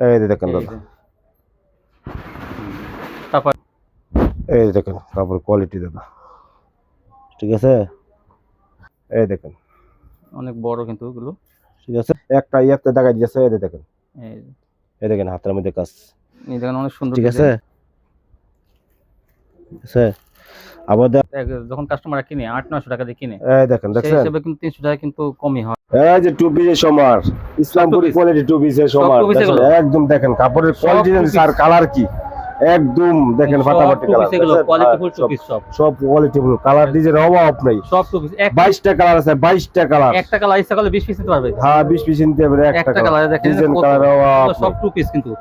এই যে দেখেন দাদা। তারপর? এই যে দেখেন কাপড় কোয়ালিটি দাদা। ঠিক আছে? এই দেখেন। অনেক বড় কিন্তু এগুলো ঠিক আছে? একটা ইয়াতে দেখা যাচ্ছে এই দেখেন। এই দেখেন হাতের মধ্যে কাজ। এই দেখেন অনেক সুন্দর ঠিক আছে? আছে? আবার যখন কাস্টমাররা কিনে আট নয়শো টাকা দিয়ে কিনে এই দেখেন সেই দেখছেন? হিসেবে কিন্তু তিনশো টাকা কিন্তু কমই হয়। এই যে টু পিসের সমার ইসলামপুরি? কোয়ালিটি টু পিসের সমার দেখেন? একদম দেখেন কাপড়ের কোয়ালিটি আর কালার কি? একদম দেখেন ফাটাফাটি কালার সব কোয়ালিটি ফুল কালার ডিজাইন অভাব নাই। সব বাইশটা কালার আছে বাইশটা কালার একটা কালার ইচ্ছা করলে বিশ পিস নিতে পারবে। হ্যাঁ বিশ পিস নিতে হবে একটা কালার কালার দেখেন ডিজাইন কালার অভাব সব টু পিস কিন্তু।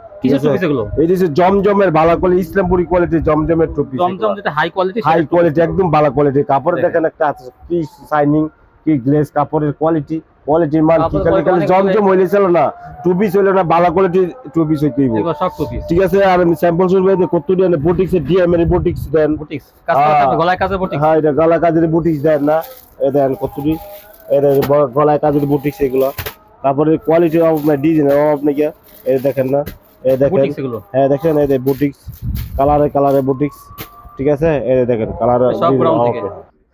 এই যে জমজমের ভালো কোয়ালিটি ইসলামপুরি কোয়ালিটি জমজমের টু পিস জমজম যেটা হাই কোয়ালিটি হাই কোয়ালিটি একদম ভালো কোয়ালিটি কাপড় দেখেন। একটা আছে কি শাইনিং কি গ্লেজ কাপড়ের কোয়ালিটি কোয়ালিটির মান কি খালি খালি জমজম হইলে ছিল না টু পিস হইলে না ভালো কোয়ালিটি টু পিস হইতে হইব। ঠিক আছে আর আমি স্যাম্পল শুরু করে কত দিয়ে বুটিক্স এর ডিএম এর বুটিক্স দেন। বুটিক্স করা গলায় কাজে বুটিক্স হ্যাঁ এটা গলা কাজের বুটিক্স দেন না এই দেন কত দি দেন ব- গলায় কাজের বুটিক্স এগুলো। তারপরে কোয়ালিটি অফ না ডিজাইন অফ না কি এই দেখেন না এ দেখেন। বুটিক্স হ্যাঁ দেখেন এই যে বুটিক্স কালারে কালারে বুটিক্স ঠিক আছে এই দেখেন কালার সব ground থেকে।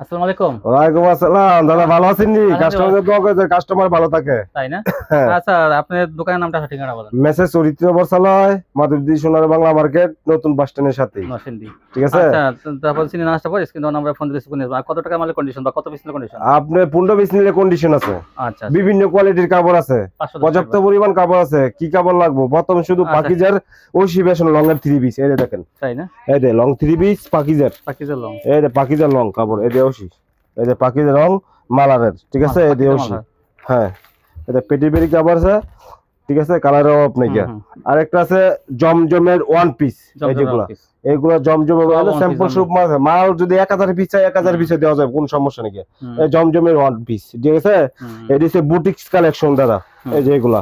আসসালামু আলাইকুম। ওয়ালাইকুম আসসালাম। দাদা ভালো আছেন নি? কাস্টমারদের দোয়া করে কাস্টমার ভালো থাকে। তাই না? হ্যাঁ। আচ্ছা আপনার দোকানের নামটা ঠিকানা বলেন। মেসেজ চরিত্র বর্ষালয় মাধবদী সোনার বাংলা মার্কেট নতুন বাস স্ট্যান্ডের সাথে। নরসিংদী। ঠিক আছে? আচ্ছা তারপর চিনি না আসতে স্ক্রিন নাম্বার ফোন দিলে শুনে কত টাকা মালের কন্ডিশন বা কত পিসের কন্ডিশন আপনি পনেরো পিস নিলে কন্ডিশন আছে। আচ্ছা বিভিন্ন কোয়ালিটির কাপড় আছে। পর্যাপ্ত পরিমাণ কাপড় আছে। কি কাপড় লাগবে? প্রথম শুধু। পাকিজার ওশি লং এর থ্রি পিস এই দেখেন। তাই না? এই লং থ্রি পিস পাকিজার। পাকিজের লং এই পাকিজার লং কাপড়। এই ওশি এই যে পাকিজার রং মালারের ঠিক আছে? এই যে ওশি হ্যাঁ। এটা পেটি পেটি কাপড় আছে ঠিক আছে? কালারও আপনি কি আরেকটা আছে জমজমের ওয়ান পিস এই যেগুলা। এইগুলো জমজমের স্যাম্পল সুপ মাল আছে। মাল যদি এক হাজার পিস চাই এক হাজার পিসে দেওয়া যায় কোন সমস্যা নাকি এই জমজমের ওয়ান পিস ঠিক আছে? এটি হচ্ছে বুটিক্স কালেকশন দাদা। এই যে এগুলা।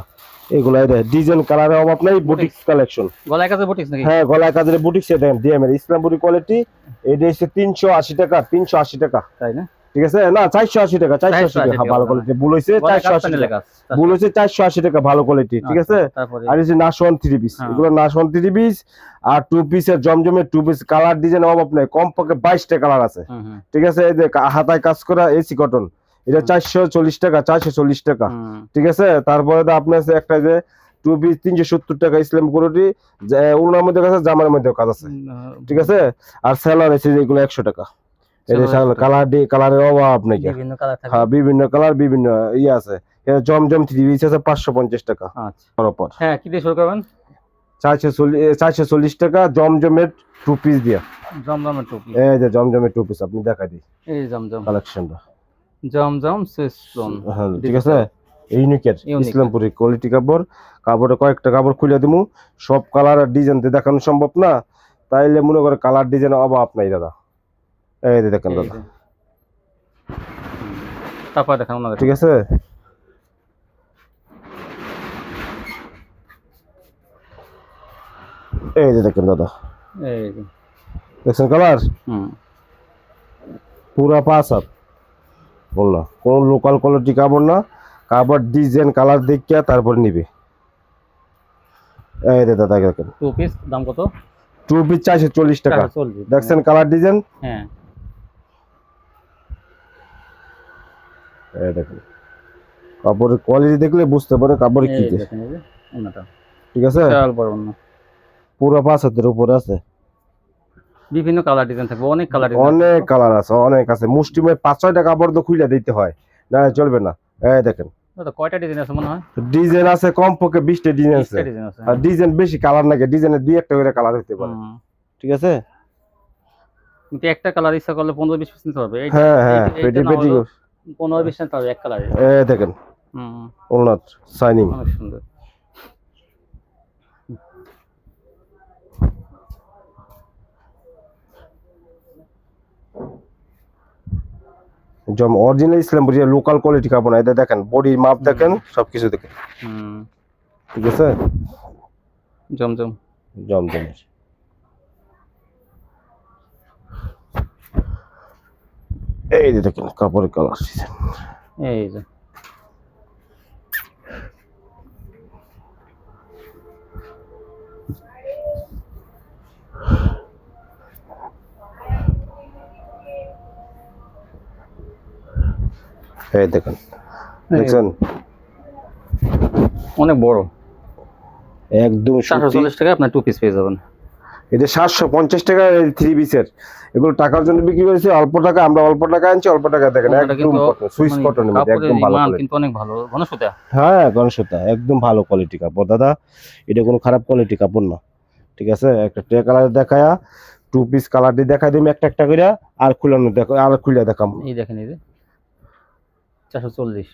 এগুলা এই দেখ ডিজাইন কালারের অভাব নাই বুটিক্স কালেকশন। গলায় কাজে বুটিক্স নাকি? হ্যাঁ গলায় কাজের বুটিক্স দেখেন ডিএম এর ইসলামপুরি কোয়ালিটি এটা হচ্ছে টাকা তিনশো আশি টাকা। তাই না? ঠিক আছে? না চারশো আশি টাকা 480 টাকা ভালো কোয়ালিটি ভুল টাকা। ভুল টাকা ভালো কোয়ালিটি ঠিক আছে? আচ্ছা, তারপরে? আর পিস হ্যাঁ। এগুলো পিস আর টু পিসের জমজমের টু পিস কালার ডিজাইন অভাব নেই কমপক্ষে বাইশটা কালার আছে। ঠিক আছে? এই যে হাতায় কাজ করা এসি কটন এটা চারশো চল্লিশ টাকা চারশো চল্লিশ টাকা। ঠিক আছে? তারপরে তো আপনার আছে একটা যে টু পিস তিনশো সত্তর টাকা ইসলাম কোয়ালিটি উনার মধ্যে কাজ আছে জামার মধ্যে কাজ আছে। ঠিক আছে? আর স্যালার এসে যেগুলো একশো টাকা। এই যে Seller 100 টাকা। কালার কালারের অভাব নাকি বিভিন্ন হ্যাঁ বিভিন্ন কালার বিভিন্ন ইয়ে আছে। জমজম থ্রি পিস আছে পাঁচশো পঞ্চাশ টাকা। আচ্ছা। বরাবর হ্যাঁ কি দিয়ে শুরু করবেন? চারশো চল্লিশ চারশো চল্লিশ টাকা জমজমের টু পিস দিয়া। জমজমের টুপি এই যে জমজমের টু পিস আপনি দেখা দিই। এই জমজম। কালেকশনটা জমজম সুইসলন হ্যাঁ ঠিক আছে? ইউনিকের Unique। ইসলামপুরি কোয়ালিটি কাপড় কাপড়ে কয়েকটা কাপড় খুলে দিমু। সব কালার আর ডিজাইন দেখানো সম্ভব না। তাইলে মনে করে কালার ডিজাইন অভাব নাই দাদা। এই দেখেন দাদা। তারপর দেখান ওনাদের। ঠিক আছে? এই যে দেখেন দাদা। এই দেখছেন কালার হুম। পুরা পাঁচ হাত। বললাম কোন লোকাল কোয়ালিটি কাপড় না কাপড় ডিজাইন কালার দেখিয়া তারপর নিবে। এই দাদা দেখেন। টু পিস দাম কত? টু পিস চারশো চল্লিশ টাকা। চল্লিশ দেখছেন কালার ডিজাইন হ্যাঁ। এই দেখেন। কাপড়ের কোয়ালিটি দেখলে বুঝতে পারে কাপড় কি। ঠিক আছে। পুরো পাঁচ হাতের উপরে আছে। বিভিন্ন কালার ডিজাইন থাকবে অনেক কালার অনেক কালার আছে অনেক আছে। মুষ্টিময় পাঁচ ছয়টা কাপড় তো খুলে দিতে হয়। না চলবে না। এই দেখেন। কয়টা ডিজাইন আছে মনে হয়? ডিজাইন আছে বিশটা আছে। আছে আর বেশি কালার নাকি ডিজাইনের দুই একটা করে কালার হতে পারে। ঠিক আছে? কিন্তু একটা কালার ইচ্ছা করলে পনেরো বিশ পিস নিতে পারবে হ্যাঁ হ্যাঁ পেটি পেটি পনেরো বিশ নিতে পারবে এক কালারে এ দেখেন। হুম। ওনার সাইনিং অনেক সুন্দর। জম অরিজিনাল ইসলাম বুঝিয়ে লোকাল কোয়ালিটি কাপড় না এটা দেখেন বডির মাপ দেখেন সব কিছু দেখেন ঠিক আছে? জমজম। জমজমের এই দেখেন কাপড়ের কালার এই যে। এই দেখেন। দেখছেন? অনেক বড়। একদম টাকা আপনার টু পিস পেয়ে যাবেন। এটা সাতশো পঞ্চাশ টাকা থ্রি পিসের এগুলো টাকার জন্য বিক্রি করেছে অল্প টাকা আমরা অল্প টাকা আনছি অল্প টাকা দেখেন একদম সুইস মানে কাপড়ের একদম ভালো কিন্তু অনেক ভালো। ঘনসুতা হ্যাঁ একদম ভালো কোয়ালিটি কাপড়। দাদা এটা কোনো খারাপ কোয়ালিটি কাপড় না। ঠিক আছে? একটা ট্রে কালার দেখায়া টু পিস কালারটি দেখাই দিম একটা একটা করে আর খুলানো দেখো আর খুলে দেখাম। এই দেখেন এই চারশো চল্লিশ।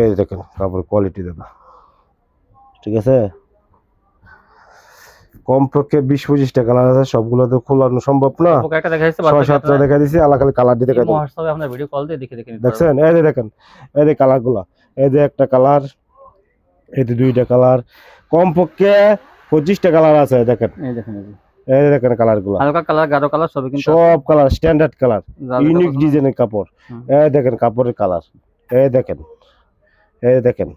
এই দেখেন কাপড় কোয়ালিটি দাদা। ঠিক আছে? কমপক্ষে বিশ পঁচিশটা কালার আছে সবগুলো তো খোলানো সম্ভব না। ছয় সাতটা দেখা দিছি আলাদা খালি কালারটি দেখা দিই হোয়াটসঅ্যাপে আপনার ভিডিও কল দিয়ে দেখে দেখে দেখছেন? এই যে দেখেন এই যে কালারগুলা এই যে একটা কালার এই যে দুইটা কালার কমপক্ষে পঁচিশটা কালার আছে দেখেন এই দেখেন। এই দেখেন কালারগুলো হালকা কালার গাঢ় কালার সবই কিন্তু সব কালার স্ট্যান্ডার্ড কালার ইউনিক ডিজাইনের কাপড়। এই দেখেন কাপড়ের কালার এই দেখেন। এই দেখেন।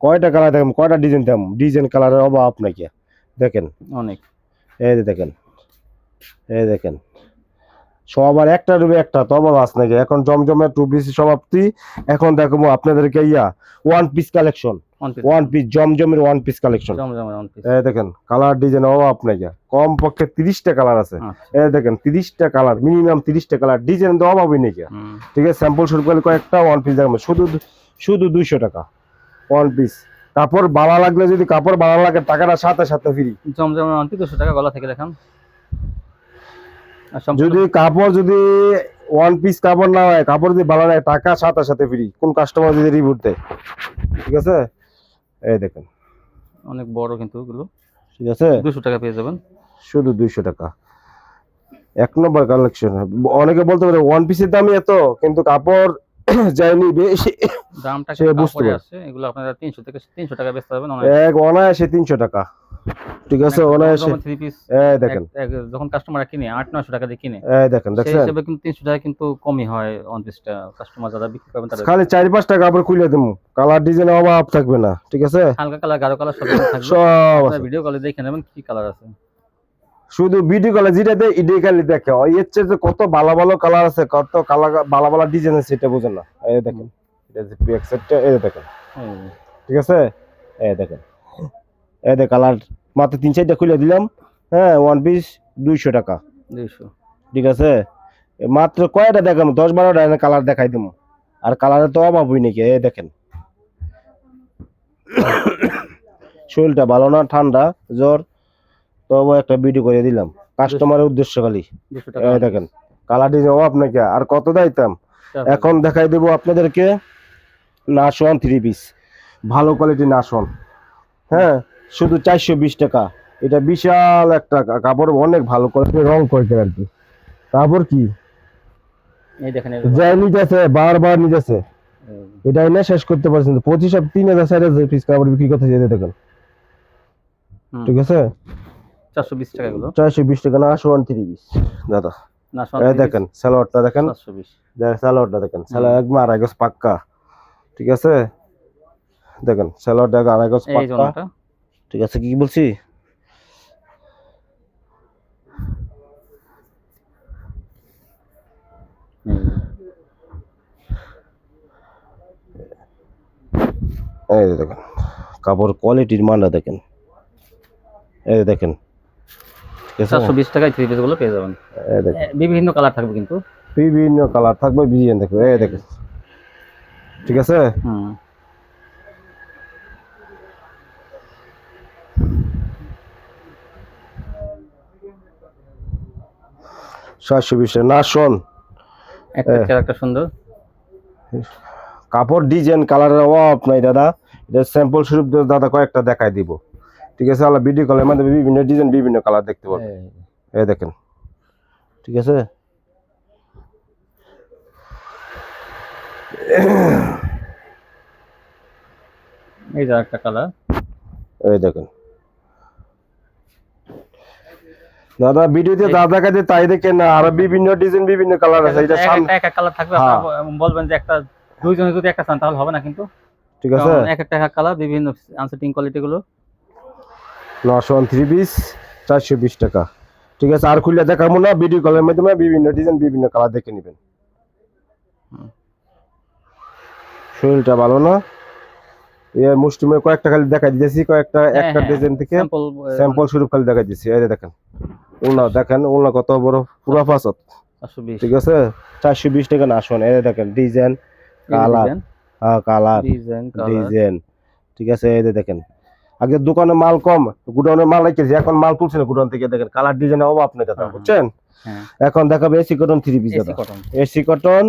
কয়টা কালার দেখেন? কয়টা ডিজাইন দাম ডিজাইন কালারের অভাব নাকি দেখেন। অনেক। এই দেখেন। এই দেখেন। সবার একটা রুমে একটা তো অভাব আছে নাকি? এখন জমজমে টু পিস সমাপ্তি। এখন দেখব আপনাদেরকে ইয়া one piece collection one piece জমজমের ওয়ান পিস কালেকশন দেখেন কালার ডিজাইন অভাব নাকি কম পক্ষে তিরিশটা কালার আছে। এই দেখেন তিরিশটা কালার মিনিমাম তিরিশটা কালার ডিজাইন তো অভাবই নাকি ঠিক আছে স্যাম্পল শুরু করলে কয়েকটা ওয়ান পিস দেখাবো। শুধু শুধু দুইশো টাকা ওয়ান পিস কাপড় ভালো লাগলে যদি কাপড় ভালো লাগে টাকাটা সাথে সাথে ফ্রি জমজমের ওয়ান পিস দুশো টাকা গলা থেকে দেখান। যদি কাপড় যদি ওয়ান পিস কাপড় না হয় কাপড় যদি ভালো লাগে টাকা সাথে সাথে ফ্রি কোন কাস্টমার যদি রিভিউ দেয়। ঠিক আছে? এই দেখেন। অনেক বড় কিন্তু এগুলো ঠিক আছে? দুশো টাকা পেয়ে যাবেন। শুধু দুইশো টাকা। এক নম্বর কালেকশন অনেকে বলতে পারে ওয়ান পিসের দামই এত কিন্তু কাপড় যায়নি বেশি। দামটা সে বুঝতে আছে। এগুলো আপনারা তিনশো থেকে তিনশো টাকা বেচতে পারবেন এক অনায়াসে তিনশো টাকা। ঠিক আছে অনায়াসে পিস এই দেখেন। যখন কাস্টমার কিনে আট নয়শো টাকা দিয়ে কিনে এই দেখেন দেখেন সেই হিসেবে কিন্তু তিনশো টাকা কিন্তু কমই হয় ওয়ান পিসটা কাস্টমার যারা বিক্রি করবেন তাদের খালি চারি পাঁচটা কাপড় খুলে দেবো। কালার ডিজাইন অভাব থাকবে না ঠিক আছে? হালকা কালার গাঢ় কালার সব থাকবে। সব আছে। ভিডিও কলে দেখে নেবেন কি কালার আছে। শুধু ভিডিও কলে যেটা দেয় এটাই খালি দেখে। ওই এর চেয়ে যে কত ভালো ভালো কালার আছে কত কালার ভালো ভালো ডিজাইন আছে এটা বোঝেন না। এই দেখেন এটা যে ব্যাক সাইডটা এই দেখেন। ঠিক আছে? এই দেখেন। এই দেখ কালার মাত্র তিন চারটা খুলে দিলাম। হ্যাঁ ওয়ান পিস দুইশো টাকা। দুইশো। ঠিক আছে? মাত্র কয়টা দেখাবো দশ বারোটা কালার দেখাই দিব আর কালারের তো অভাব হই নাকি দেখেন। শরীরটা ভালো না ঠান্ডা জ্বর। তবু একটা ভিডিও করে দিলাম। কাস্টমারের উদ্দেশ্য খালি। দেখেন কালার ডিজাইন অভাব নাকি? আর কত দাইতাম? এখন দেখাই দেবো আপনাদেরকে। নাশওয়ান থ্রি পিস ভালো কোয়ালিটি নাশওয়ান হ্যাঁ শুধু চারশো বিশ টাকা। এটা বিশাল একটা কাপড় অনেক ভালো কোয়ালিটি রং করেছে আর কি। তারপর কি? দেখেন যাই নিতেছে বারবার নিতেছে। এটা এনে শেষ করতে পারছেন পঁচিশ আর তিন হাজার চার হাজার পিস কাপড় বিক্রি করতে যেতে দেখেন। ঠিক আছে? চারশো বিশ টাকা চারশো বিশ টাকা নাশওয়ান থ্রি পিস দাদা। দেখেন সালোয়ারটা দেখেন। বিশ। সালোয়ারটা দেখেন। সালোয়ার একদম আড়াই গজ পাক্কা। ঠিক আছে? দেখেন সালোয়ারটা আড়াই গজ পাক্কা। ঠিক আছে কি বলছি? এই দেখেন কাপড় কোয়ালিটির মানটা দেখেন। এই দেখেন। চারশো বিশ টাকায় থ্রি পেয়ে যাবেন। বিভিন্ন কালার থাকবে কিন্তু। বিভিন্ন কালার থাকবে এই দেখেন। ঠিক আছে? হুম। সাতশো বিশ না শোন। একটা সুন্দর। কাপড় ডিজাইন কালারের অভাব নাই দাদা। এটা স্যাম্পল স্বরূপ দাদা কয়েকটা দেখাই দিব। ঠিক আছে আল্লাহ ভিডিও কলের মাধ্যমে বিভিন্ন ডিজাইন বিভিন্ন কালার দেখতে পারবেন এই, এই দেখেন। ঠিক আছে? এই যে একটা কালার। এই দেখেন। দাদা ভিডিওতে যা দেখা যায় তাই দেখেন না আরও বিভিন্ন ডিজাইন বিভিন্ন কালার আছে এটা সামনে এক এক কালার থাকবে হ্যাঁ। আপনারা বলবেন যে একটা দুইজনে যদি একটা চান তাহলে হবে না কিন্তু। ঠিক আছে। এক একটা এক কালার বিভিন্ন আনসেটিং কোয়ালিটি গুলো। নশো থ্রি পিস চারশো বিশ টাকা। ঠিক আছে আর খুলে দেখাবো না ভিডিও কলের মাধ্যমে বিভিন্ন ডিজাইন বিভিন্ন কালার দেখে নেবেন। শরীরটা ভালো না? এ মুষ্টিমে কয়েকটা খালি দেখা দিতেছি কয়েকটা একটা হ্যাঁ। ডিজাইন থেকে স্যাম্পল স্যাম্পল স্বরূপ খালি দেখা দিচ্ছি এই দেখেন। উলনা দেখেন উলনা কত বড় পুরা ফাঁসত। ঠিক আছে? চারশো বিশ টাকা না আসুন এই দেখেন ডিজাইন কালার। হ্যাঁ কালার। ডিজাইন ঠিক আছে এই দেখেন। আগে দোকানে মাল কম গুডাউনে মাল রেখেছি এখন মাল তুলছে না গুডাউন থেকে দেখেন কালার ডিজাইন অভাব নেই দাদা বুঝছেন? হ্যাঁ। এখন দেখাবে এসি কটন থ্রি পিস দাদা। কটন। এসি কটন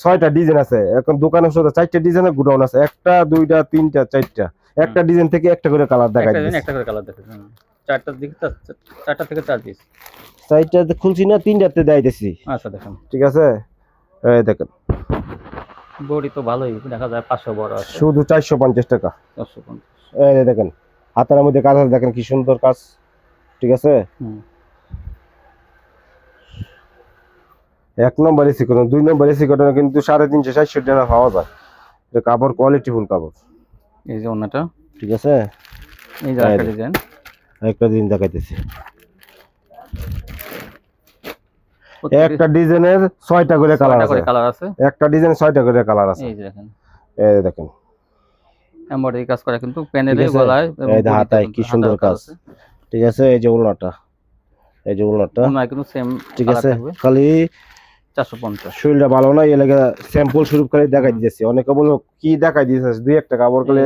ছয়টা ডিজাইন আছে। এখন দোকানে শুধু চারটা ডিজাইনের গুডাউন আছে। একটা দুইটা তিনটা চারটা। একটা ডিজাইন থেকে একটা করে কালার দেখা একটা একটা করে কালার দেখে চারটার দিকে চার- চার- চারটা থেকে চার পিস চারটাতে খুলছি না তিনটাতে দেখাইতেছি আচ্ছা দেখেন। ঠিক আছে? এই দেখেন। বডি তো ভালোই দেখা যায় পাঁচশো বড় আছে। শুধু চারশো পঞ্চাশ টাকা। চারশো পঞ্চাশ। এই দেখেন হাতের মধ্যে কাজ আছে দেখেন কি সুন্দর কাজ। ঠিক আছে? এক নম্বর এসি কটন দুই নম্বর এসি কটন কিন্তু সাড়ে তিনশো চারশো টাকা পাওয়া যায়। এটা কাপড় কোয়ালিটি ফুল কাপড়। এই যে অন্যটা। ঠিক আছে? এই যে। ডিজাইন একটা দিন দেখাইতেছি। একটা ডিজাইনের ছয়টা করে কালার আছে। একটা ডিজাইন ছয়টা করে কালার আছে। এই দেখেন। এই দেখেন। এমব্রয়ডারি কাজ করা কিন্তু প্যানেলে গলায় এই হাতায় কি সুন্দর কাজ। ঠিক আছে? এই যে উলনাটা। এই যে উলনাটা। ওনার কিন্তু সেম ঠিক আছে? খালি চারশো পঞ্চাশ। শরীরটা ভালো না লাগে স্যাম্পল স্বরূপ খালি দেখাই দিয়েছে অনেকে বলব কি দেখাই দিয়েছে দুই একটা কাপড় খালি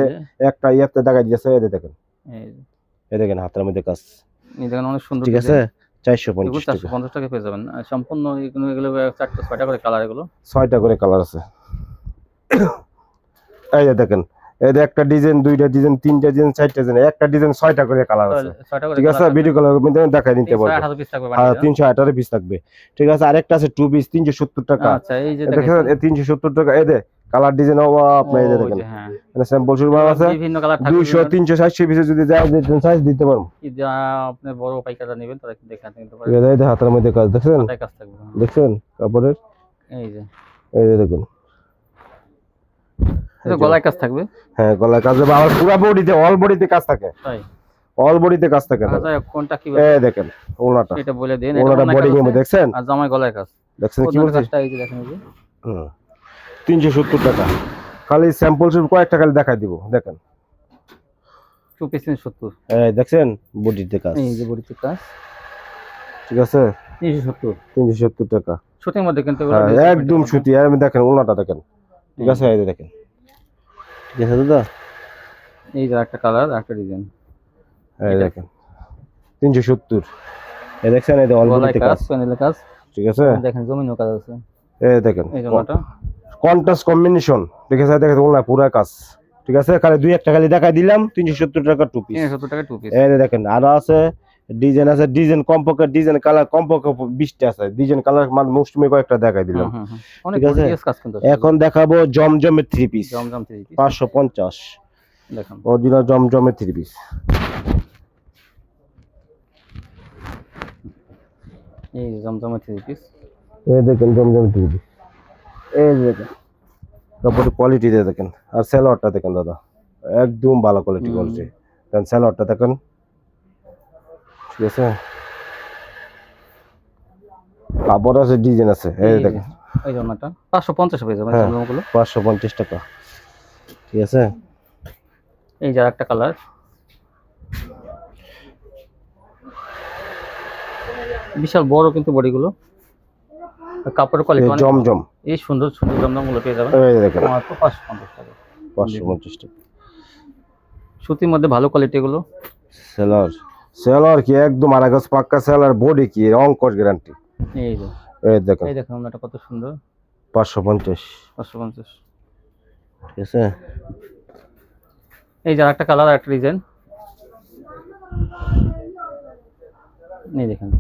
একটা ইয়েতে দেখাই দিয়েছে এই দেখেন। এই এই দেখেন হাতের মধ্যে কাজ। দেখেন অনেক সুন্দর ঠিক আছে? চারশো এগুলো পঞ্চাশ চারশো টাকা। পঞ্চাশ টাকা পেয়ে যাবেন। সম্পূর্ণ এগুলো চারটে ছয়টা করে কালার এগুলো। ছয়টা করে কালার আছে। এই দেখেন এই একটা ডিজাইন দুইটা ডিজাইন তিনটা ডিজাইন চারটা ডিজাইন একটা ডিজাইন ছয়টা করে কালার আছে। ঠিক আছে? ভিডিও কল দেখাই নিতে পারব। হ্যাঁ। তিনশো আঠারো পিস থাকবে। ঠিক আছে? আরেকটা আছে টু পিস তিনশো সত্তর টাকা। আচ্ছা এই যে দেখেন। তিনশো সত্তর টাকা এই কালার ডিজাইন আপনি এই দেখেন। হ্যাঁ। এখানে স্যাম্পল শুরু আছে। বিভিন্ন কালার থাকবে দুইশো বিভিন্ন- তিনশো চারশো পিসে যদি যায় সাইজ দিতে পারব। কি যা আপনি বড় পাইকাররা নেবেন তারা কিন্তু দেখে নিতে আছে এই যে হাতের মধ্যে কাজ দেখছেন? হাতায় কাজ থাকবে দেখছেন? কাপড়ের? এই যে। এই যে দেখুন। এটা গলায় কাজ থাকবে? হ্যাঁ গলায় কাজ হবে। আবার পুরো বডিতে অল বডিতে কাজ থাকে। তাই? অল বডিতে কাজ থাকে আচ্ছা কোনটা কি এই দেখেন ওনাটা এটা বলে দেন ওনাটা বডি মধ্যে দেখছেন? আর জামাই গলায় কাজ। দেখছেন কি কাজটা এই যে দেখেন এই যে। তিনশো সত্তর টাকা। খালি স্যাম্পল শুধু কয়েকটা খালি দেখাই দিব দেখেন। টু সত্তর। দেখছেন? বডিতে কাজ। এই যে বডিতে কাজ। ঠিক আছে? তিনশো সত্তর। তিনশো সত্তর টাকা। মধ্যে কিন্তু হ্যাঁ, একদম সুতি। আমি দেখেন ওনাটা দেখেন। ঠিক আছে? এই দেখেন। ঠিক আছে দাদা? এই যে একটা কালার একটা ডিজাইন এই দেখেন। তিনশো সত্তর। এই দেখছেন? এই অল বডিতে কাজ কাজ। প্যানেলে কাজ। ঠিক আছে? দেখেন জমিনও কাজ আছে। এই দেখেন। এই জন্যটা কন্ট্রাস্ট কম্বিনেশন। ঠিক আছে দেখেন ওনা পুরা কাজ। ঠিক আছে? খালি দুই একটা খালি দেখাই দিলাম তিনশো সত্তর টাকা টু পিস সত্তর টাকা টু পিস দেখেন আরও আছে ডিজাইন আছে ডিজাইন কমপক্ষে ডিজাইন কালার কমপক্ষে বিশটা আছে। ডিজাইন কালার মানে মুষ্টমি কয়েকটা দেখাই দিলাম। ঠিক আছে? এখন দেখাবো জমজমের three piece Zamzam three piece পাঁচশো পঞ্চাশ। দেখেন। অরিজিনাল জমজমের থ্রি পিস এই জমজমের থ্রি পিস এই দেখেন জমজমের থ্রি পিস এই যে দেখেন। তারপরে কোয়ালিটি দেখেন। আর স্যালোয়ারটা দেখেন দাদা। একদম ভালো কোয়ালিটি। কোয়ালিটি দেন স্যালোয়ারটা দেখেন ঠিক আছে? কাপড় আছে ডিজাইন আছে। এই দেখেন। এই পেয়ে যাবেন হ্যাঁ। টাকা। ঠিক আছে? এই যে একটা কালার বিশাল বড় কিন্তু বডিগুলো আর কাপড়ের কোয়ালিটি জমজম। এই সুন্দর সুন্দর জমজমগুলো পেয়ে যাবেন। এই দেখেন। মাত্র পাঁচশো পঞ্চাশ টাকা। পাঁচশো পঞ্চাশ টাকা। সুতির মধ্যে ভালো কোয়ালিটি এগুলো। সেলার সেলার কি? একদম আড়াগাছ পাক্কা সেলার বডি কি? অঙ্কর গ্যারান্টি এই যে। এই দেখেন। এই দেখেন ওনাটা কত সুন্দর। পাঁচশো পঞ্চাশ। পাঁচশো পঞ্চাশ। ঠিক আছে? এই যে একটা কালার একটা ডিজাইন এই দেখেন।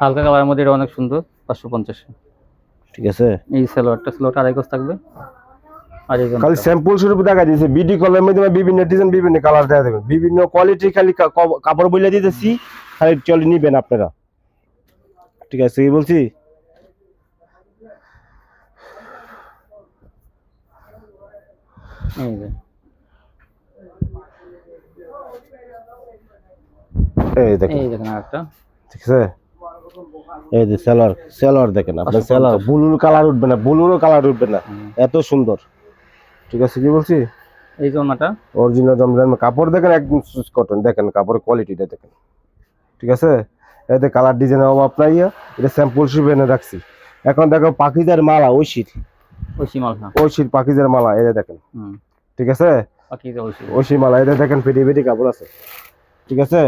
হালকা কালারের মধ্যে এটা অনেক সুন্দর। পাঁচশো পঞ্চাশ। ঠিক আছে। এই সালোয়ারটা সালোয়ারটা আড়াই গজ থাকবে। আর খালি স্যাম্পল স্বরূপ দেখা দিয়েছে বিডি কলের মধ্যে বিভিন্ন ডিজাইন বিভিন্ন কালার দেখা দেবেন বিভিন্ন কোয়ালিটি খালি কাপড় বলে দিতেছি খালি চলে নিবেন আপনারা। ঠিক আছে বলছি? এই যে। এই দেখেন এই দেখেন আরেকটা। ঠিক আছে? এই যে সেলার সেলার দেখেন আপনার পাঁচশো সেলার ব্লুর কালার উঠবে না ব্লুরও কালার উঠবে না। এত সুন্দর। ঠিক আছে কি বলছি? এই যে অরিজিনাল জমজম কাপড় দেখেন একদম সুস কটন দেখেন কাপড়ের কোয়ালিটিটা দেখেন। ঠিক আছে? এতে কালার ডিজাইনের অভাব নাই এটা স্যাম্পল শিপ এনে রাখছি। এখন দেখো পাখিদের মালা ঐশীর। সীমাল হ্যাঁ ঐশীর পাখিদের মালা এটা দেখেন। ঠিক আছে? ঐশী। মালা এটা দেখেন পেটি পেটি কাপড় আছে। ঠিক আছে?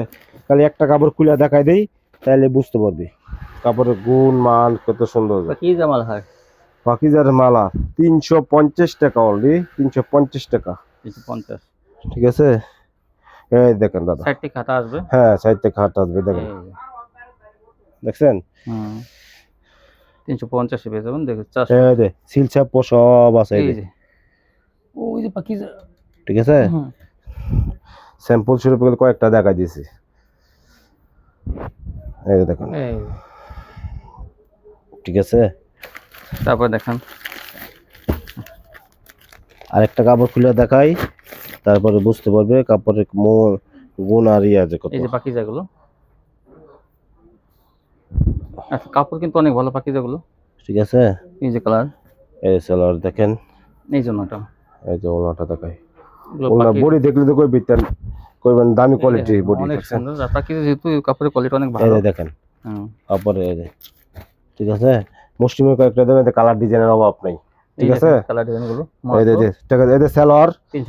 খালি একটা কাপড় খুলে দেখাই দেই তাহলে বুঝতে পারবি। কাপড়ের গুণ মান কত সুন্দর হয়। পাখিজার মালা তিনশো পঞ্চাশ টাকা অলরেডি তিনশো পঞ্চাশ টাকা। তিনশো পঞ্চাশ। ঠিক আছে? এই দেখেন দাদা। আসবে? হ্যাঁ সাইড থেকে হাট আসবে দেখেন। দেখছেন? হুম। তিনশো পঞ্চাশে পেয়ে যাবেন দেখো এই যে সিল সব আছে এই এই যে, যে ওই যে পাখি ঠিক আছে? স্যাম্পল শুরু করে কয়েকটা দেখা দিয়েছি। এই দেখেন। এই ঠিক আছে? তারপর দেখান। আরেকটা কাপড় খুলে দেখাই তারপরে বুঝতে পারবে কাপড়ের মন গুণ আর ইয়ে আছে কত। এই যে পাখি যেগুলো আচ্ছা কাপড় কিন্তু অনেক ভালো পাখি যেগুলো ঠিক আছে? এই যে কালার। এই যে সালোয়ার দেখেন। এই জন্যটা এই যে ওনাটা দেখাই। ওনা বডি দেখলে তো কই বিতেন কইবেন দামি কোয়ালিটির এই যে, বডি অনেক সুন্দর। আর পাখি যেহেতু কাপড়ের কোয়ালিটি অনেক ভালো। দেখেন। হুম। কাপড় এই যে ঠিক আছে? মুসলিমের কয়েকটা দেবেন কালার ডিজাইনের অভাব নাই। ঠিক আছে? কালার ডিজাইনগুলো এই যে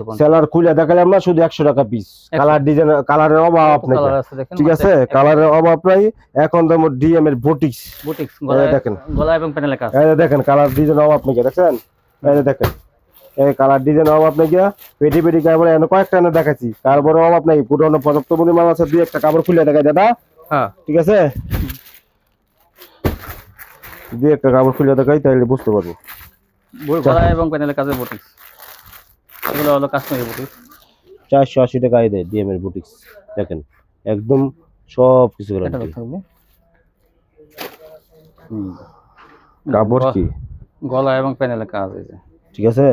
পঞ্চাশ। সেলার খুলে দেখালাম না শুধু একশো টাকা পিস কালার ডিজাইন কালারের অভাব দেখেন? ঠিক আছে? কালারের অভাব নাই। এখন তো ডিএম এর বুটিক্স বুটিক্স গলা দেখেন। গলা এবং প্যানেলে কাজ। এই দেখেন কালার ডিজাইন অভাব নাকি দেখছেন? এই দেখেন। এই কালার ডিজাইন অভাব নাকি পেটি পেটি কাপড় এনে কয়েকটা এনে দেখাচ্ছি। তারপরে অভাব নাই। পুরোনো পর্যাপ্ত পরিমাণ আছে দুই একটা কাপড় খুলে দেখাই দাদা হ্যাঁ। ঠিক আছে? দুই একটা কাপড় খুলে দেখাই তাহলে বুঝতে পারব। গলা এবং প্যানেলে কাজের এগুলো হলো কাশ্মীরি চারশো আশি টাকায় দেয় ডিএম এর বুটিক্স দেখেন একদম সব কিছু গ্যারান্টি কাপড় কি? গলা এবং প্যানেলে কাজ এই যে। ঠিক আছে?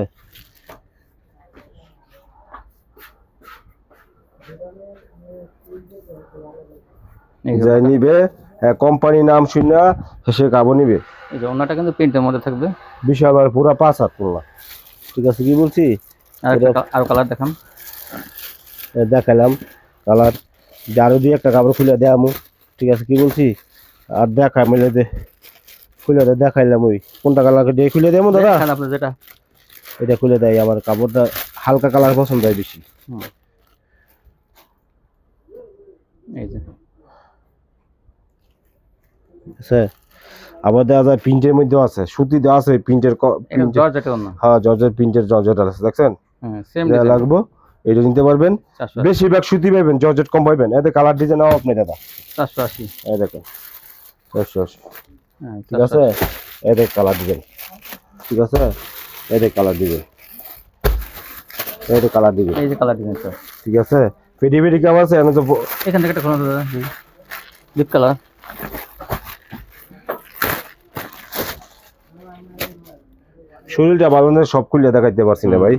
যাই নিবে। কোম্পানি নাম শুনে সে কাপড় নিবে। এই যে ওনাটা কিন্তু প্রিন্টের মধ্যে থাকবে। বিশাল আর পুরা পাঁচ হাত করলাম ঠিক আছে কি বলছি? আর কালার দেখান। এ দেখালাম কালার আরও দিয়ে একটা কাপড় খুলে দেয়ামু ঠিক আছে কি বলছি? আর দেখা মিলে দে খুলে দে দেখাইলাম ওই। কোনটা কালার দিয়ে খুলে দেবো দাদা? আপনার যেটা। এটা খুলে দেয় আমার কাপড়টা হালকা কালার পছন্দ হয় বেশি। এই যে। আছে? আবার দেখা যায় প্রিন্টের মধ্যে আছে। সুতি দেওয়া আছে প্রিন্টের হ্যাঁ জর্জের প্রিন্টের জর্জেট আছে দেখছেন? হ্যাঁ লাগবো এটা নিতে পারবেন। বেশিরভাগ সুতি পাবেন জর্জেট কম পাইবেন এতে কালার ডিজাইন আপনি দাদা। চারশো আশি। এই দেখেন চারশো আশি। হ্যাঁ ঠিক আছে? এদের কালার ডিজাইন ঠিক আছে? এদের কালার ডিজাইন এদের কালার ডিজাইন এই যে কালার ডিজাইনটা ঠিক আছে? পেটি পেটি কেমন আছে? এনে তো এখান থেকে একটা কোনো দাদা। ডিপ কালার শরীরটা ভালো না সব খুলে দেখাইতে পারছি না ভাই।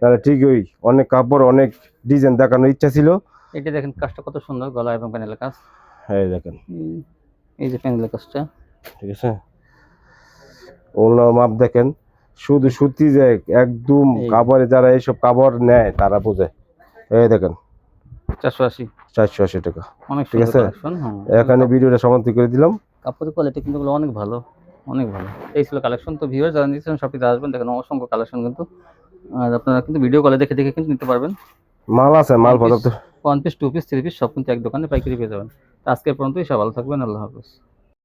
তাহলে ঠিক ওই অনেক কাপড় অনেক ডিজাইন দেখানোর ইচ্ছা ছিল। এটা দেখেন কাজটা কত সুন্দর গলা এবং প্যানেলের কাজ। এই দেখেন। এই- যে প্যানেলের কাজটা। ঠিক আছে? অন্য মাপ দেখেন শুধু সুতি যে একদম কাপড়ে যারা এইসব কাপড় নেয় তারা বোঝে। এই দেখেন। চারশো আশি। চারশো আশি টাকা। অনেক ঠিক আছে? হ্যাঁ এখানে ভিডিওটা সমাপ্তি করে দিলাম। কাপড়ের কোয়ালিটি কিন্তু অনেক ভালো। অনেক ভালো। এই ছিল কালেকশন তো ভিউয়ার যারা নিচ্ছেন কিছু আসবেন দেখেন অসংখ্য কালেকশন কিন্তু। আর আপনারা কিন্তু ভিডিও কলে দেখে দেখে কিন্তু নিতে পারবেন। মাল আছে মাল পর্যাপ্ত। One piece two piece three piece সব কিন্তু এক দোকানে পাইকারি পেয়ে যাবেন। আজকের পর্যন্তই সব ভালো থাকবেন আল্লাহ হাফেজ।